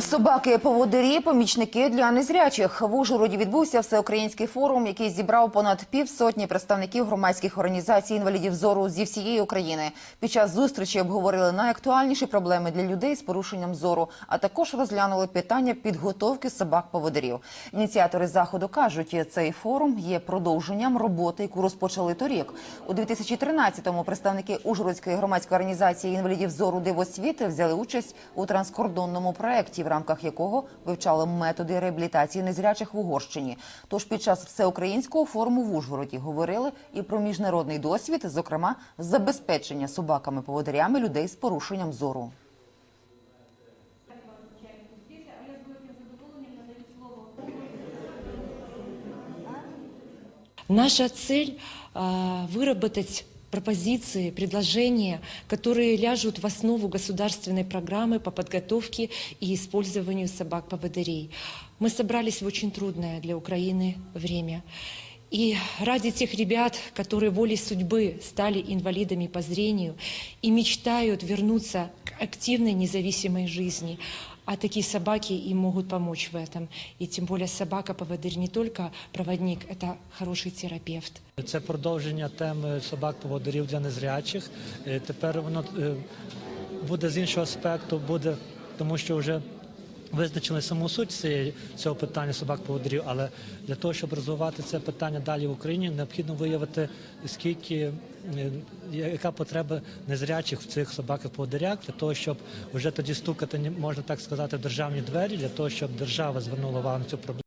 Собаки поводирі, помічники для незрячих. В Ужгороді відбувся всеукраїнський форум, який зібрав понад півсотні представників громадських організацій інвалідів зору зі всієї України. Під час зустрічі обговорили найактуальніші проблеми для людей з порушенням зору, а також розглянули питання підготовки собак-поводирів. Ініціатори заходу кажуть, цей форум є продовженням роботи, яку розпочали торік. У 2013-му представники Ужгородської громадської організації інвалідів зору Дивосвіти взяли участь у транскордонному проекті, в рамках якого вивчали методи реабілітації незрячих в Угорщині. Тож під час всеукраїнського форуму в Ужгороді говорили і про міжнародний досвід, зокрема забезпечення собаками-поводирями людей з порушенням зору. Наша цель выработать пропозиции, предложения, которые ляжут в основу государственной программы по подготовке и использованию собак-поводырей. Мы собрались в очень трудное для Украины время. И ради тех ребят, которые волей судьбы стали инвалидами по зрению и мечтают вернуться к активной независимой жизни, а такие собаки им могут помочь в этом. И тем более собака-поводырь не только проводник, это хороший терапевт. Це продовження теми собак-поводирів для незрячих. Е, Тепер воно е, буде з іншого аспекту, буде тому, що вже визначили саму суть цього питання собак-поводирів, але для того, щоб розвивати це питання далі в Україні, необхідно виявити, скільки е, яка потреба незрячих в цих собаках-поводирях, для того, щоб вже тоді стукати, можна так сказати, в державні двері, для того, щоб держава звернула увагу на цю проблему.